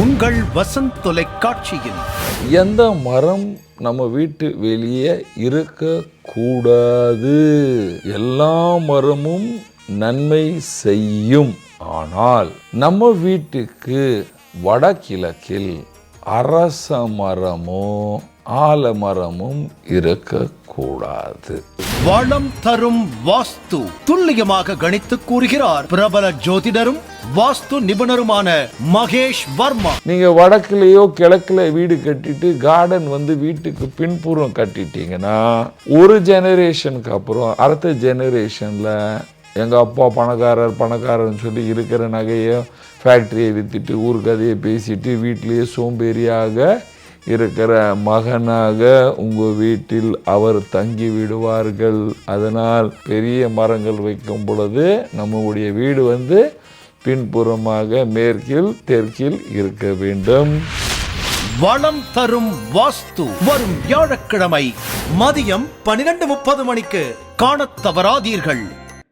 உங்கள் வசந்த் தொலைக்காட்சியில். எந்த மரம் நம்ம வீட்டு வெளியே இருக்கக்கூடாது? எல்லா மரமும் நன்மை செய்யும். ஆனால் நம்ம வீட்டுக்கு வடகிழக்கில் அரச மரமோ ஆலமரமும் இருக்கக்கூடாது. வளம் தரும் வாஸ்து துல்லியமாக கணித்து கூறுகிறார். பிரபல ஜோதிடரும் வாஸ்து நிபுணருமான மகேஷ் வர்மா. நீங்கள் வடக்குலேயோ கிழக்குல வீடு கட்டிட்டு கார்டன் வந்து வீட்டுக்கு பின்புறம் கட்டிட்டீங்கன்னா ஒரு ஜெனரேஷனுக்கு அப்புறம் அடுத்த ஜெனரேஷனில் எங்கள் அப்பா பணக்காரர் பணக்காரர்னு சொல்லி இருக்கிற நகையை ஃபேக்ட்ரியை விற்றுட்டு ஊர் கதையை பேசிட்டு வீட்டிலேயே சோம்பேறியாக இருக்கிற மகனாக உங்கள் வீட்டில் அவர் தங்கி விடுவார்கள். அதனால் பெரிய மரங்கள் வைக்கும் பொழுது நம்முடைய வீடு வந்து பின்புறமாக மேற்கில் தெற்கில் இருக்க வேண்டும். வளம் தரும் வாஸ்து வரும் வியாழக்கிழமை மதியம் பனிரெண்டு முப்பது மணிக்கு காணத் தவறாதீர்கள்.